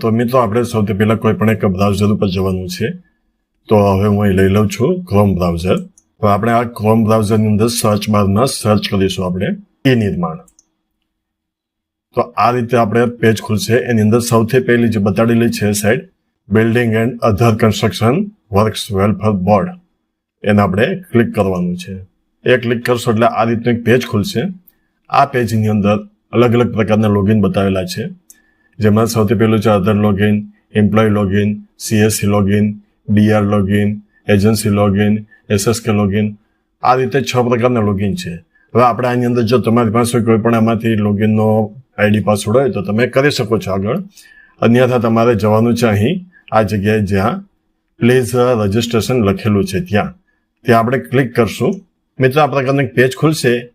તો મિત્રો આપણે સૌથી પહેલાં કોઈ પણ એક બ્રાઉઝર ઉપર જવાનું છે. તો હવે હું અહીં લઈ લઉં છું ક્રોમ બ્રાઉઝર તો આપણે આ ક્રોમ બ્રાઉઝરની અંદર સર્ચ બારમાં સર્ચ કરીશું આપણે એ નિર્માણ. તો આ રીતે આપણે પેજ ખુલશે. એની અંદર સૌથી પહેલી જે બતાડેલી છે site building and other construction works welfare board એને આપણે ક્લિક કરવાનું છે. એ ક્લિક કરશો એટલે આ રીતનું એક પેજ ખુલશે. આ પેજની અંદર અલગ અલગ પ્રકારના લોગિન બતાવેલા છે. જેમાં સૌથી પહેલું છે other login employ login CSC login DR login agency login SSK login આ રીતે છ પ્રકારના લોગિન છે. હવે આપણે આની અંદર જો તમારી પાસે કોઈ પણ આમાંથી લોગિનનો આઈડી પાસવર્ડ હોય તો તમે કરી શકો છો આગળ. અન્યથા તમારે જવાનું છે અહીં, આ જગ્યાએ જ્યાં પ્લીઝ રજિસ્ટ્રેશન લખેલું છે ત્યાં. ત્યાં આપણે ક્લિક કરશું. મિત્રો, આ પ્રકારનું એક પેજ ખુલશે.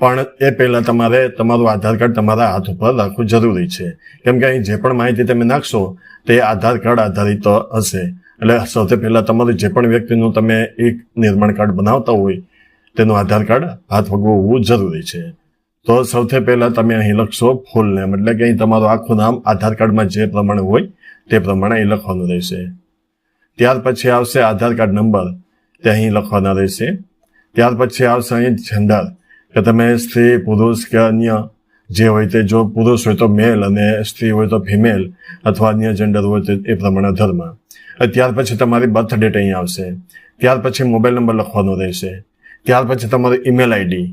પણ એ પહેલાં તમારે તમારું આધાર કાર્ડ તમારા હાથ ઉપર રાખવું જરૂરી છે. કેમ કે અહીં જે પણ માહિતી તમે નાખશો, તે આધાર કાર્ડ આધારિત હશે. એટલે સૌથી પહેલાં તમારું જે પણ વ્યક્તિનું તમે એક નિર્માણ કાર્ડ બનાવતા હોય, તેનું આધાર કાર્ડ હાથ વગવું હોવું જરૂરી છે. તો સૌથી પહેલાં તમે અહીં લખશો ફૂલ નેમ એટલે કે અહીં તમારું આખું નામ આધાર કાર્ડમાં જે પ્રમાણે હોય, તે પ્રમાણે અહીં લખવાનું રહેશે. ત્યાર પછી આવશે આધાર કાર્ડ નંબર, તે અહીં લખવાના રહેશે. ત્યાર પછી આવશે અહીં જેન્ડર કે તમે સ્ત્રી, પુરુષ કે અન્ય જે હોય તે, જો પુરુષ હોય તો મેલ અને સ્ત્રી હોય તો ફિમેલ અથવા અન્ય જેન્ડર હોય તો, એ પ્રમાણે ધર્મ. ત્યાર પછી તમારી બર્થ ડેટ અહીં આવશે. ત્યાર પછી મોબાઈલ નંબર લખવાનો રહેશે. ત્યાર પછી તમારો ઈમેલ આઈડી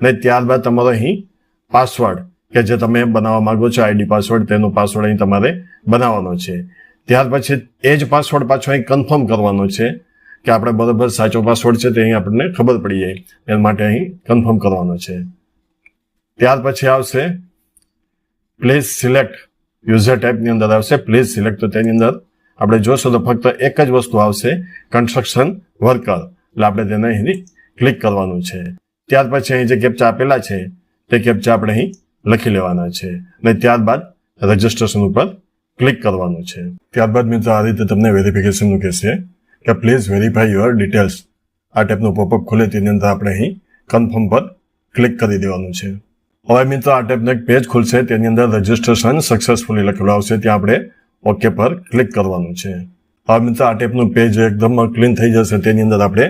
અને ત્યારબાદ તમારો અહીં પાસવર્ડ કે જે તમે બનાવવા માંગો છો આઈડી પાસવર્ડ તેનો પાસવર્ડ અહીં તમારે બનાવવાનો છે. ત્યાર પછી એ જ પાસવર્ડ પાછો અહીં કન્ફર્મ કરવાનો છે. કે આપણે બરોબર સાચો પાસવર્ડ છે તે અહીં આપણને ખબર પડી જાય. એના માટે અહીં કન્ફર્મ કરવાનો છે. ત્યાર પછી આવશે પ્લેસ સિલેક્ટ યુઝર ટાઈપની અંદર આવશે પ્લીઝ સિલેક્ટ તો તેની અંદર આપણે જોશું તો ફક્ત એક જ વસ્તુ આવશે કન્સ્ટ્રક્શન વર્કર એટલે આપણે તેને અહીં ક્લિક કરવાનું છે. ત્યાર પછી અહીં જે કેપ્ચા આપેલા છે, તે કેપ્ચા આપણે અહીં લખી લેવાના છે. અને ત્યારબાદ રજિસ્ટ્રેશન ઉપર ક્લિક કરવાનું છે. ત્યારબાદ મિત્રો આ રીતે તમને વેરિફિકેશનનું કહેશે. કે પ્લીઝ વેરીફાઈ યોર ડિટેલ્સ આ ટાઈપનું પોપઅપ ખુલે તેની અંદર આપણે અહીં કન્ફર્મ પર ક્લિક કરી દેવાનું છે. હવે મિત્રો આ ટાઈપનું એક પેજ ખુલશે, તેની અંદર રજિસ્ટ્રેશન સક્સેસફુલી લખેલું આવશે, ત્યાં આપણે ઓકે પર ક્લિક કરવાનું છે. હવે મિત્રો આ ટાઈપનું પેજ એકદમ ક્લીન થઈ જશે, તેની અંદર આપણે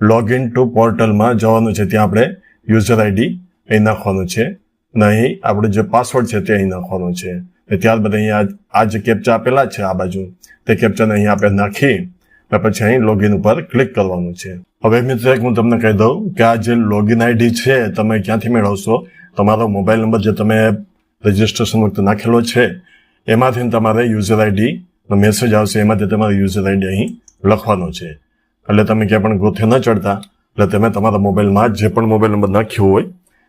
લોગિન ટુ પોર્ટલમાં જવાનું છે, ત્યાં આપણે યુઝર આઈડી અહીં નાખવાનું છે. અને અહીં આપણે જે પાસવર્ડ છે તે અહીં નાખવાનો છે. ત્યારબાદ અહીંયા આ જે કેપ્ચા આપેલા છે, આ બાજુ, તે કેપ્ચાને અહીં આપણે નાખી અને પછી અહીં લોગિન ઉપર ક્લિક કરવાનું છે. હવે મિત્રો, એક હું તમને કહી દઉં કે આ જે લોગિન આઈડી છે, તમે ક્યાંથી મેળવશો? તમારો મોબાઈલ નંબર જે તમે રજિસ્ટ્રેશન વખતે નાખેલો છે, એમાંથી તમારે યુઝર આઈડી મેસેજ આવશે. એમાંથી તમારે યુઝર આઈડી અહીં લખવાનો છે. એટલે તમે ક્યાં પણ ગોથે ન ચડતા. એટલે તમે તમારા મોબાઈલમાં જે પણ મોબાઈલ નંબર નાખ્યો હોય,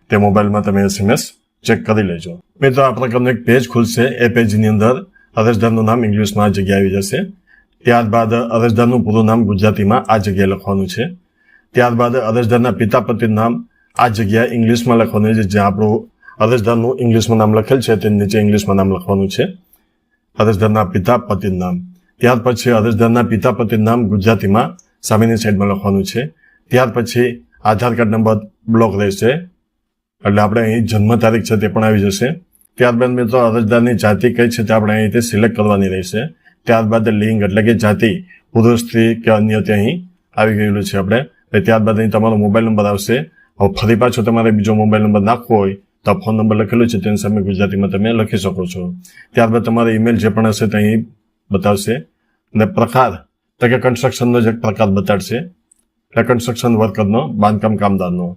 તે મોબાઈલમાં તમે એસએમએસ ચેક કરી લેજો. મિત્રો, આ પ્રકારનું એક પેજ ખુલશે. એ પેજની અંદર અરજદારનું નામ ઇંગ્લિશમાં આ જગ્યાએ આવી જશે. ત્યારબાદ અરજદારનું પૂરું નામ ગુજરાતીમાં આ જગ્યાએ લખવાનું છે. ત્યારબાદ અરજદારના પિતા પતિનું નામ આ જગ્યાએ ઇંગ્લિશમાં લખવાનું છે, જ્યાં આપણું અરજદારનું ઇંગ્લિશમાં નામ લખેલ છે, તે નીચે ઇંગ્લિશમાં નામ લખવાનું છે. અરજદારના પિતા પતિનું નામ. ત્યાર પછી અરજદારના પિતા પતિનું નામ ગુજરાતીમાં સામેની સાઈડમાં લખવાનું છે. ત્યાર પછી આધાર કાર્ડ નંબર બ્લોક રહેશે. એટલે આપણે અહીં જન્મ તારીખ છે તે પણ આવી જશે. ત્યારબાદ મિત્રો અરજદારની જાતિ કઈ છે તે આપણે અહીંથી સિલેક્ટ કરવાની રહેશે. ત્યારબાદ લિંગ એટલે કે જાતિ, પુરુષ સ્ત્રી કે અન્ય તે અહીં આવી ગયેલું છે આપણે. એટલે ત્યારબાદ અહીં તમારો મોબાઈલ નંબર આવશે. હવે ફરી પાછો તમારે બીજો મોબાઈલ નંબર નાખવો હોય, તો ફોન નંબર લખેલો છે, તેની સામે ગુજરાતીમાં તમે લખી શકો છો. ત્યારબાદ તમારો ઈમેલ જે પણ હશે તે અહીં બતાવશે. અને પ્રકાર, તો કે કન્સ્ટ્રક્શનનો જ એક પ્રકાર બતાડશે. એટલે કન્સ્ટ્રક્શન વર્કરનો બાંધકામ કામદારનો.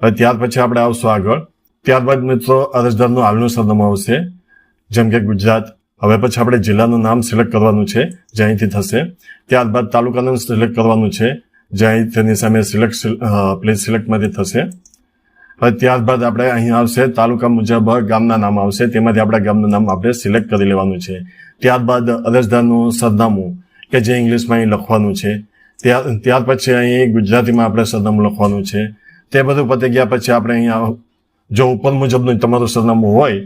હવે ત્યાર પછી આપણે આવશું આગળ. ત્યારબાદ મિત્રો અરજદારનું હાલનું સરનામું આવશે. જેમ કે ગુજરાત હવે પછી આપણે જિલ્લાનું નામ સિલેક્ટ કરવાનું છે, જે અહીંથી થશે. ત્યારબાદ તાલુકાનું સિલેક્ટ કરવાનું છે, જે અહીં તેની સામે સિલેક્ટ પ્લેસ સિલેક્ટમાંથી થશે. હવે ત્યારબાદ આપણે અહીં આવશે, તાલુકા મુજબ ગામના નામ આવશે, તેમાંથી આપણા ગામનું નામ આપણે સિલેક્ટ કરી લેવાનું છે. ત્યારબાદ અરજદારનું સરનામું, કે જે ઇંગ્લિશમાં અહીં લખવાનું છે. ત્યાર ત્યાર પછી અહીં ગુજરાતીમાં આપણે સરનામું લખવાનું છે. તે બધું પતી ગયા પછી આપણે અહીંયા, જો ઉપર મુજબનું તમારું સરનામું હોય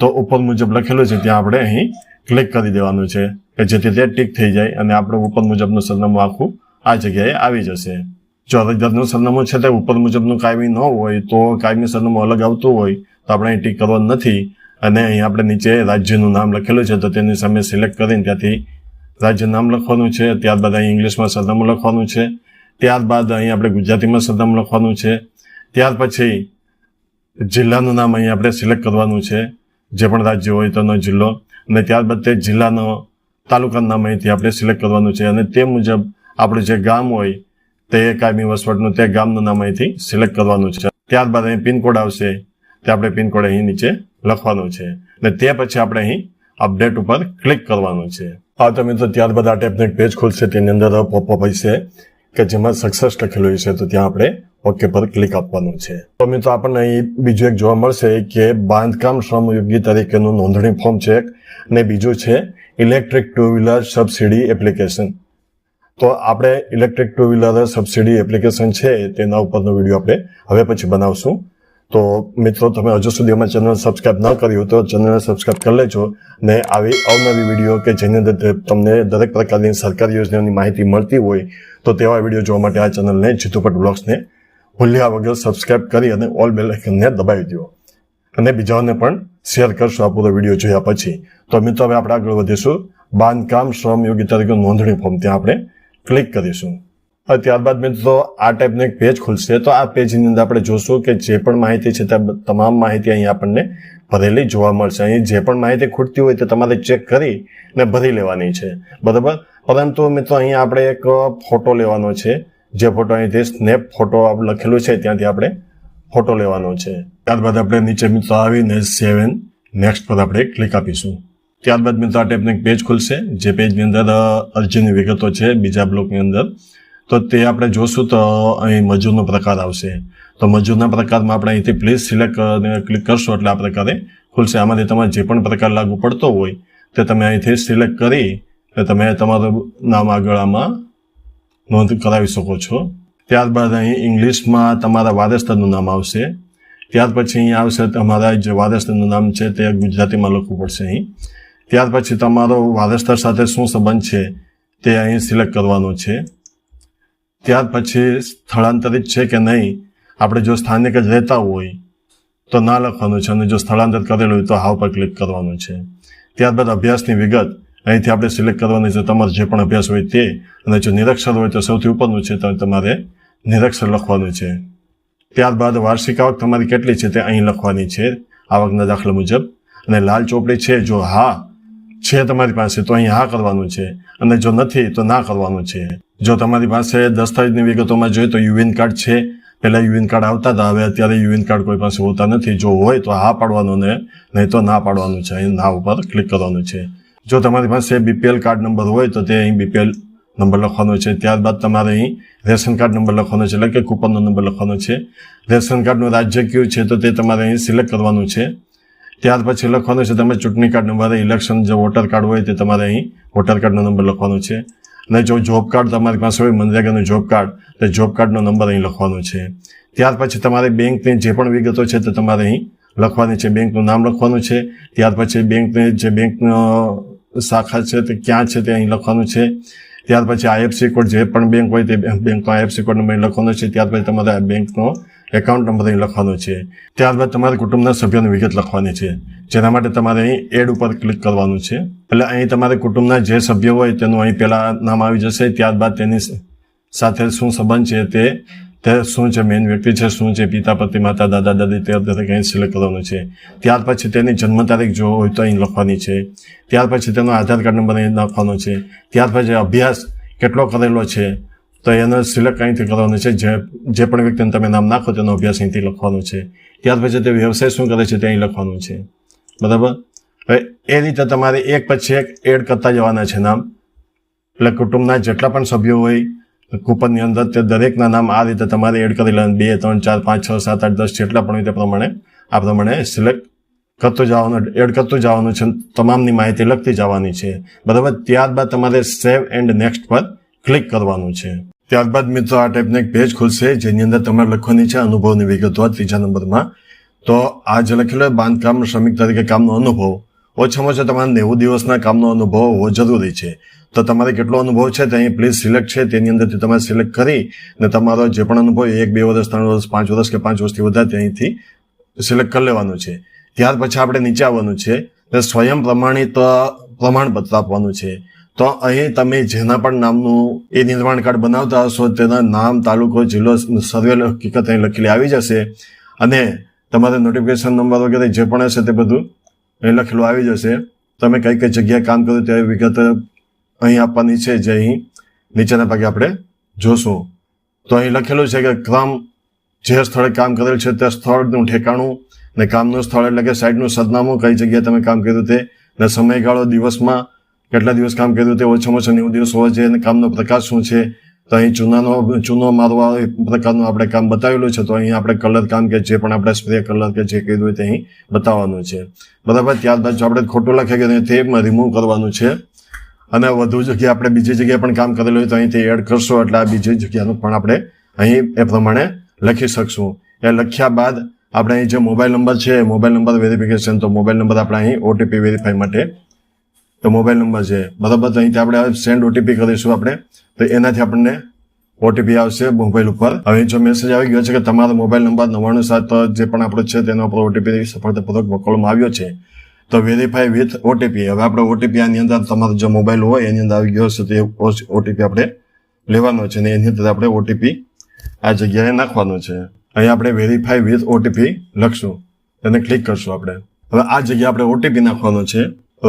તો ઉપર મુજબ લખેલું છે ત્યાં આપણે અહીં ક્લિક કરી દેવાનું છે કે જેથી તે ટીક થઈ જાય અને આપણું ઉપર મુજબનું સરનામું આખું આ જગ્યાએ આવી જશે. જો અરજદારનું સરનામું છે તે ઉપર મુજબનું કાયમી ન હોય તો કાયમી સરનામું અલગ આવતું હોય તો આપણે અહીં ટીક કરવાનું નથી. અને અહીં આપણે નીચે રાજ્યનું નામ લખેલું છે તો તેની સામે સિલેક્ટ કરીને ત્યાંથી રાજ્ય નામ લખવાનું છે. ત્યારબાદ અહીં ઇંગ્લિશમાં સરનામું લખવાનું છે. ત્યારબાદ અહીં આપણે ગુજરાતીમાં સરનામું લખવાનું છે. ત્યાર પછી જિલ્લાનું નામ અહીં આપણે સિલેક્ટ કરવાનું છે. જે પણ રાજ્ય હોય તેનો જિલ્લો. અને ત્યારબાદ તે જિલ્લાનો તાલુકાનું અહીંથી આપણે સિલેક્ટ કરવાનું છે. અને તે મુજબ આપણું જે ગામ હોય તે કાયમી વસવટનું તે ગામનું નામ અહીંથી સિલેક્ટ કરવાનું છે. ત્યારબાદ અહીં પિનકોડ આવશે. તે આપણે પિનકોડ અહીં નીચે લખવાનું છે. અને તે પછી આપણે અહીં અપડેટ ઉપર ક્લિક કરવાનું છે. આ તમે તો ત્યારબાદ આ ટેપનેટ પેજ ખોલશે. તેની અંદર પોપઅપ હશે. કે જેમાં સક્સેસ લખેલું હશે તો ત્યાં આપણે ઓકે પર ક્લિક આપવાનું છે. તો મિત્રો, આપણને અહીં બીજું એક જોવા મળશે કે બાંધકામ શ્રમયોગી તરીકેનું નોંધણી ફોર્મ છે ને બીજું છે electric two wheeler subsidy application તો આપણે electric two wheeler subsidy application છે, તેના ઉપરનો વીડિયો આપણે હવે પછી બનાવશું. તો મિત્રો, તમે હજુ સુધી અમારી ચેનલ સબસ્ક્રાઇબ ન કર્યું તો ચેનલને સબસ્ક્રાઈબ કરી લેજો ને આવી અવનવી વીડિયો કે જેની અંદર તમને દરેક પ્રકારની સરકારી યોજનાની માહિતી મળતી હોય તો તેવા વીડિયો જોવા માટે આ ચેનલને જીતુપટ બ્લોગ્સને ભૂલ્યા વગર સબસ્ક્રાઇબ કરી અને ઓલ બેલ આઇકનને દબાવી દો. અને બીજાઓને પણ શેર કરશો આ પૂરો વીડિયો જોયા પછી. તો મિત્રો, હવે આપણે આગળ વધીશું. બાંધકામ શ્રમ યોગી તરીકે નોંધણી ફોર્મ. ત્યાં આપણે ક્લિક કરીશું. ત્યારબાદ મિત્રો, આ ટાઈપનું એક પેજ ખુલશે. તો આ પેજની અંદર આપણે જોશું કે જે પણ માહિતી છે તે તમામ માહિતી અહીં આપણને ભરેલી જોવા મળશે. અહીં જે પણ માહિતી ખૂટતી હોય તે તમારે ચેક કરી ને ભરી લેવાની છે. બરાબર? પરંતુ મિત્રો, અહીં આપણે એક ફોટો લેવાનો છે. જે ફોટો અહીંથી સ્નેપ ફોટો લખેલું છે, ત્યાંથી આપણે ફોટો લેવાનો છે. ત્યારબાદ આપણે નીચે મિત્રો આવીને સેવન નેક્સ્ટ પર આપણે ક્લિક આપીશું. ત્યારબાદ મિત્રો આ ટેપનું એક પેજ ખુલશે. જે પેજની અંદર અરજીની વિગતો છે, બીજા બ્લોકની અંદર. તો તે આપણે જોશું તો અહીં મજૂરનો પ્રકાર આવશે. તો મજૂરના પ્રકારમાં આપણે અહીંથી પ્લીઝ સિલેક્ટ ક્લિક કરશો એટલે આ પ્રકારે ખુલશે. આમાંથી તમારે જે પણ પ્રકાર લાગુ પડતો હોય તે તમે અહીંથી સિલેક્ટ કરી એટલે તમે તમારું નામ આગળ આમાં નોંધ કરાવી શકો છો. ત્યારબાદ અહીં ઇંગ્લિશમાં તમારા વારસદારનું નામ આવશે. ત્યાર પછી અહીં આવશે તમારા જે વારસદારનું નામ છે તે ગુજરાતીમાં લખવું પડશે અહીં. ત્યાર પછી તમારો વારસદાર સાથે શું સંબંધ છે તે અહીં સિલેક્ટ કરવાનું છે. ત્યાર પછી સ્થળાંતરિત છે કે નહીં, આપણે જો સ્થાનિક જ રહેતા હોય, તો ના લખવાનું છે અને જો સ્થળાંતર કરેલું હોય તો હાવ પર ક્લિક કરવાનું છે. ત્યારબાદ અભ્યાસની વિગત, અહીંથી આપણે સિલેક્ટ કરવાની છે તમારો જે પણ અભ્યાસ હોય તે, અને જો નિરક્ષર હોય તો સૌથી ઉપરનું છે તો તમારે નિરક્ષર લખવાનું છે. ત્યારબાદ વાર્ષિક આવક તમારી કેટલી છે તે અહીં લખવાની છે, આવકના દાખલા મુજબ. અને લાલ ચોપડી છે, જો હા છે તમારી પાસે તો અહીં હા કરવાનું છે, અને જો નથી તો ના કરવાનું છે. જો તમારી પાસે દસ્તાવેજની વિગતોમાં જોઈએ તો યુએન કાર્ડ છે. પહેલા યુએન કાર્ડ આવતા હતા. હવે અત્યારે યુએન કાર્ડ કોઈ પાસે હોતા નથી. જો હોય તો હા પાડવાનું ને, નહીં તો ના પાડવાનું છે. અહીં ના ઉપર ક્લિક કરવાનું છે. જો તમારી પાસે બીપીએલ કાર્ડ નંબર હોય તો તે અહીં બીપીએલ નંબર લખવાનો છે. ત્યારબાદ તમારે અહીં રેશન કાર્ડ નંબર લખવાનો છે. એટલે કે કૂપનનો નંબર લખવાનો છે. રેશન કાર્ડનું રાજ્ય કયું છે તો તે તમારે અહીં સિલેક્ટ કરવાનું છે. ત્યાર પછી લખવાનું છે, તમે ચૂંટણી કાર્ડ નંબર ઇલેક્શન જે વોટર કાર્ડ હોય તે તમારે અહીં વોટર કાર્ડનો નંબર લખવાનો છે. અને જો જોબ કાર્ડ તમારી પાસે હોય, મનરેગાનું જોબ કાર્ડ તો જોબ કાર્ડનો નંબર અહીં લખવાનો છે. ત્યાર પછી તમારે બેંકની જે પણ વિગતો છે તે તમારે અહીં લખવાની છે. બેંકનું નામ લખવાનું છે. ત્યાર પછી બેંકને જે બેંકનો શાખા છે તે ક્યાં છે તે અહીં લખવાનું છે. ત્યાર પછી આઈએફસી કોડ જે પણ બેંક હોય તે બેંકનો આઈએફસી કોડ નંબર લખવાનો છે. ત્યાર પછી તમારે આ બેંકનો એકાઉન્ટ નંબર અહીં લખવાનો છે. ત્યારબાદ તમારે કુટુંબના સભ્યોની વિગત લખવાની છે. જેના માટે તમારે અહીં એડ ઉપર ક્લિક કરવાનું છે. એટલે અહીં તમારે કુટુંબના જે સભ્યો હોય તેનું અહીં પહેલા નામ આવી જશે, ત્યારબાદ તેની સાથે શું સંબંધ છે તે તે શું છે મેઇન વ્યક્તિ છે, શું છે પિતા, પતિ, માતા, દાદા, દાદી, તે દરેક અહીં સિલેક્ટ કરવાનું છે. ત્યાર પછી તેની જન્મ તારીખ જો હોય તો અહીં લખવાની છે. ત્યાર પછી તેનો આધાર કાર્ડ નંબર અહીં નાખવાનો છે. ત્યાર પછી અભ્યાસ કેટલો કરેલો છે? તો એનો સિલેક્ટ અહીંથી કરવાનો છે, જે જે પણ વ્યક્તિને તમે નામ નાખો, તેનો અભ્યાસ અહીંથી લખવાનો છે. ત્યાર પછી તે વ્યવસાય શું કરે છે, તે અહીં લખવાનું છે. બરાબર? હવે એ રીતે તમારે એક પછી એક એડ કરતા જવાના છે નામ. એટલે કુટુંબના જેટલા પણ સભ્યો હોય, કૂપનની અંદર તે દરેકના નામ આ રીતે તમારે એડ કરી લેવાનું. બે, ત્રણ, ચાર, પાંચ, છ, સાત, આઠ, દસ, જેટલા પણ હોય તે પ્રમાણે, આ પ્રમાણે સિલેક્ટ કરતું જવાનું એડ કરતું જવાનું છે, તમામની માહિતી લખતી જવાની છે. બરાબર? ત્યારબાદ તમારે સેવ એન્ડ નેક્સ્ટ પર ક્લિક કરવાનું છે. ત્યારબાદ મિત્રો આ ટાઈપનો એક પેજ ખુલશે, જેની અંદર તમારે લખવાની છે અનુભવની વિગતો ત્રીજા નંબરમાં. તો આ જે લખેલો બાંધકામ શ્રમિક તરીકે કામનો અનુભવ. ઓછામાં ઓછા તમારે નેવું દિવસના કામનો અનુભવ હોવો જરૂરી છે. તો તમારે કેટલો અનુભવ છે તે અહીં પ્લીઝ સિલેક્ટ છે. તેની અંદરથી તમારે સિલેક્ટ કરી અને તમારો જે પણ અનુભવ એક, બે વર્ષ, ત્રણ વર્ષ, પાંચ વર્ષ કે પાંચ વર્ષથી વધારે અહીંથી સિલેક્ટ કરી લેવાનું છે. ત્યાર પછી આપણે નીચે આવવાનું છે. તે સ્વયં પ્રમાણિત પ્રમાણપત્ર આપવાનું છે. તો અહીં તમે જેના પણ નામનું એ નિર્માણ કાર્ડ બનાવતા હશો, તેના નામ, તાલુકો, જિલ્લો, સર્વે હકીકત અહીં લખેલી આવી જશે. અને તમારે નોટિફિકેશન નંબર વગેરે જે પણ હશે તે બધું અહીં લખેલું આવી જશે. તમે કઈ કઈ જગ્યાએ કામ કર્યું તે વિગત અહીં આપવાની છે જે અહીં નીચેના ભાગે આપણે જોશું. તો અહીં લખેલું છે કે ક્રમ જે સ્થળે કામ કરેલ છે તે સ્થળનું ઠેકાણું ને કામનું સ્થળ એટલે કે સાઇટનું સરનામું, કઈ જગ્યાએ તમે કામ કર્યું તે ને સમયગાળો, દિવસમાં કેટલા દિવસ કામ કર્યું તે ઓછામાં ઓછા નેવું દિવસ હોવા જોઈએ અને કામનો પ્રકાર શું છે? તો અહીં ચૂનાનો, ચૂનો મારવા પ્રકારનું આપણે કામ બતાવેલું છે. તો અહીં આપણે કલર કામ કે જે પણ આપણે સ્પ્રે કલર કે જે કીધું હોય તે અહીં બતાવવાનું છે. બરાબર, ત્યારબાદ જો આપણે ખોટું લખે કે તે રિમૂવ કરવાનું છે. અને વધુ જગ્યાએ આપણે બીજી જગ્યાએ પણ કામ કરેલું હોય તો અહીં તે એડ કરશો એટલે આ બીજી જગ્યાનું પણ આપણે અહીં એ પ્રમાણે લખી શકશું. એ લખ્યા બાદ આપણે અહીં જે મોબાઈલ નંબર છે મોબાઈલ નંબર વેરિફિકેશન તો મોબાઈલ નંબર આપણે અહીં ઓટીપી વેરીફાઈ માટે તો મોબાઈલ નંબર છે. બરાબર તો અહીંથી આપણે સેન્ડ ઓટીપી કરીશું આપણે. તો એનાથી આપણને ઓટીપી આવશે મોબાઈલ ઉપર. હવે જો મેસેજ આવી ગયો છે કે તમારો મોબાઈલ નંબર નવ્વાણું સાત જે પણ આપણો છે તેના ઉપર ઓટીપી સફળતાપૂર્વક મોકલવામાં આવ્યો છે. તો વેરીફાઈ વિથ ઓટીપી હવે આપણે ઓટીપી આની અંદર તમારો જો મોબાઈલ હોય, એની અંદર આવી ગયો હશે, તો એ ઓટીપી આપણે લેવાનો છે અને એની અંદર આપણે ઓટીપી આ જગ્યાએ નાખવાનો છે. અહીં આપણે વેરીફાઈ વિથ ઓટીપી લખશું. એને ક્લિક કરશું આપણે. હવે આ જગ્યાએ આપણે ઓટીપી નાખવાનો છે.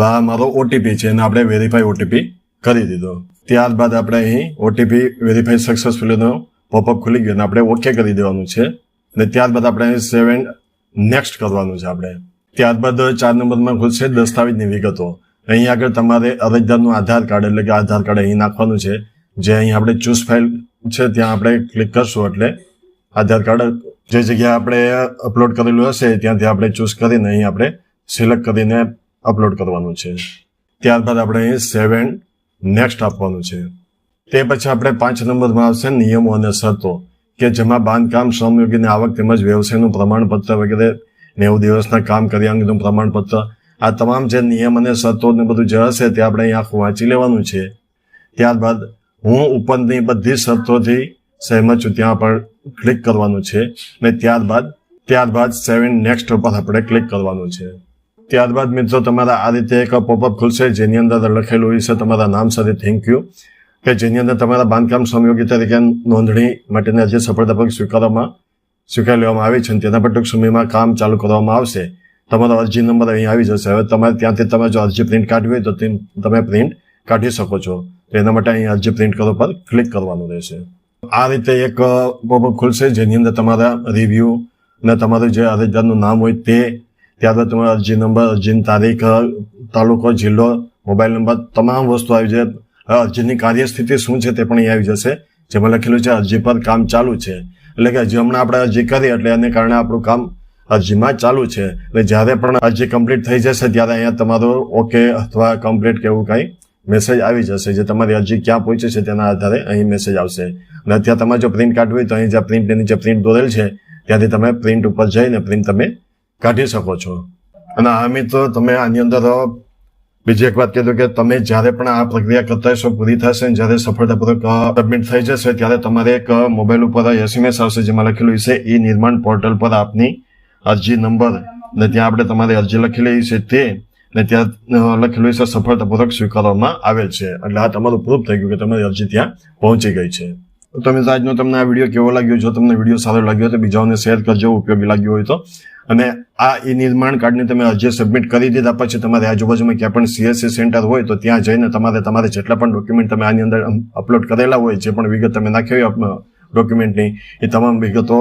આ મારો ઓટીપી છે અને આપણે વેરીફાઈ ઓટીપી કરી દીધો. ત્યારબાદ આપણે અહીં ઓટીપી વેરીફાઈ સક્સેસફુલીનો પોપઅપ ખુલી ગયો અને આપણે ઓકે કરી દેવાનું છે. અને ત્યારબાદ આપણે અહીં સેવન નેક્સ્ટ કરવાનું છે આપણે. ત્યારબાદ ચાર નંબરમાં ખુલશે દસ્તાવેજની વિગતો. અહીં આગળ તમારે અરજદારનું આધાર કાર્ડ એટલે કે આધાર કાર્ડ અહીં નાખવાનું છે. જે અહીં આપણે ચૂઝ ફાઇલ છે ત્યાં આપણે ક્લિક કરશું એટલે આધાર કાર્ડ જે જગ્યાએ આપણે અપલોડ કરેલું હશે ત્યાંથી આપણે ચૂઝ કરીને અહીં આપણે સિલેક્ટ કરીને અપલોડ કરવાનું છે. ત્યારબાદ આપણે સેવન નેક્સ્ટ આપવાનું છે. તે પછી આપણે પાંચ નંબરમાં આવશે નિયમો અને શરતો કે જેમાં બાંધકામ શ્રમયોગીની આવક તેમજ વ્યવસાયનું પ્રમાણપત્ર વગેરે નેવું દિવસના કામ કર્યા અંગેનું પ્રમાણપત્ર. આ તમામ જે નિયમ અને શરતો ને બધું જે હશે તે આપણે અહીં આખું વાંચી લેવાનું છે. ત્યારબાદ હું ઉપરની બધી શરતોથી સહેમત છું, ત્યાં પર ક્લિક કરવાનું છે. અને ત્યારબાદ ત્યારબાદ સેવન નેક્સ્ટ ઉપર આપણે ક્લિક કરવાનું છે. ત્યારબાદ મિત્રો તમારા આ રીતે એક પોપઅપ ખુલશે, જેની અંદર લખેલું છે તમારા નામ સાથે થેન્ક યુ કે જેની અંદર તમારા બાંધકામ સહયોગી તરીકે નોંધણી માટેની અરજી સફળતાપૂર્વક સ્વીકારવામાં, સ્વીકાર લેવામાં આવી છે તેના પર ટૂંક સમયમાં કામ ચાલુ કરવામાં આવશે. તમારો અરજી નંબર અહીં આવી જશે. હવે તમારે ત્યાંથી તમે જો અરજી પ્રિન્ટ કાઢવી હોય તો તે તમે પ્રિન્ટ કાઢી શકો છો. તો એના માટે અહીં અરજી પ્રિન્ટ કરો પર ક્લિક કરવાનું રહેશે. આ રીતે એક પોપઅપ ખુલશે, જેની અંદર તમારા રિવ્યુ ને તમારું જે અરજદારનું નામ હોય તે ત્યારબાદ તમારો અરજી નંબર અરજીની તારીખ, તાલુકો, જિલ્લો, મોબાઈલ નંબર, તમામ વસ્તુ આવી જાય. અરજીની કાર્યસ્થિતિ શું છે તે પણ અહીં આવી જશે. જેમાં લખેલું છે, અરજી પર કામ ચાલુ છે. એટલે કે હજી હમણાં આપણે અરજી કરી, એટલે એને કારણે આપણું કામ અરજીમાં ચાલુ છે. એટલે જ્યારે પણ અરજી કમ્પ્લીટ થઈ જશે, ત્યારે અહીંયા તમારો ઓકે અથવા કમ્પ્લીટ કે એવું કંઈ મેસેજ આવી જશે, જે તમારી અરજી ક્યાં પહોંચી છે તેના આધારે અહીં મેસેજ આવશે. અને અત્યારે તમારે જો પ્રિન્ટ કાઢવી હોય તો અહીં જે પ્રિન્ટ એની જે પ્રિન્ટ દોરેલ છે, ત્યાંથી તમે પ્રિન્ટ ઉપર જઈને પ્રિન્ટ તમે કાઢી શકો છો. અને આ મિત્રો, તમે આની અંદર બીજી એક વાત કીધું કે તમે જ્યારે પણ આ પ્રક્રિયા કરતા હશો, પૂરી થશે જ્યારે સફળતાપૂર્વક સબમિટ થઈ જશે, ત્યારે તમારે એક મોબાઈલ ઉપર એસએમએસ આવશે, જેમાં લખેલું છે, ઈ નિર્માણ પોર્ટલ પર આપની અરજી નંબર ને ત્યાં આપણે તમારી અરજી લખેલી છે તે, ને ત્યાં લખેલું છે, સફળતાપૂર્વક સ્વીકારવામાં આવેલ છે. એટલે આ તમારું પ્રૂફ થઈ ગયું કે તમારી અરજી ત્યાં પહોંચી ગઈ છે. તો તમે આજનો તમને આ વીડિયો કેવો લાગ્યો? જો તમને વીડિયો સારો લાગ્યો તો બીજાઓને શેર કરજો. ઉપયોગી લાગ્યો હોય તો અને આ એ નિર્માણ કાર્ડની તમે અરજી સબમિટ કરી દીધા, પછી તમારે આજુબાજુમાં ક્યાં પણ સીએસસી સેન્ટર હોય તો ત્યાં જઈને તમારે તમારે જેટલા પણ ડોક્યુમેન્ટ તમે આની અંદર અપલોડ કરેલા હોય, જે પણ વિગત તમે નાખી હોય ડોક્યુમેન્ટની એ તમામ વિગતો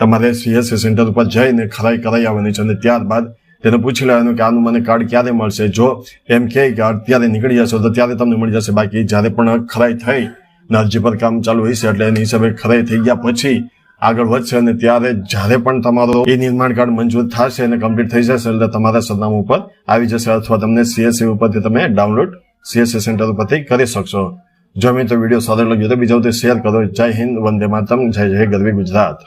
તમારે સીએસસી સેન્ટર ઉપર જઈને ખરાઈ કરાઈ આવવાની છે. અને ત્યારબાદ તેને પૂછી લેવાનું કે આનું મને કાર્ડ ક્યારે મળશે? જો એમ કહે કે અત્યારે નીકળી જશો, તો ત્યારે તમને મળી જશે. બાકી જ્યારે પણ ખરાઈ થઈ ને અરજી પર કામ ચાલુ હશે, એટલે એની હિસાબે ખરાઈ થઈ ગયા પછી આગળ વધશે અને ત્યારે જ્યારે પણ તમારો એ નિર્માણ કાર્ડ મંજૂર થશે અને કમ્પ્લીટ થઈ જશે એટલે તમારા સરનામા ઉપર આવી જશે અથવા તમને સીએસસી ઉપરથી તમે ડાઉનલોડ સીએસસી સેન્ટર ઉપરથી કરી શકશો. જો તો વીડિયો સારો લાગ્યો તો બીજા શેર કરો. જય હિન્દ, વંદે માતમ જય જય ગરવી ગુજરાત.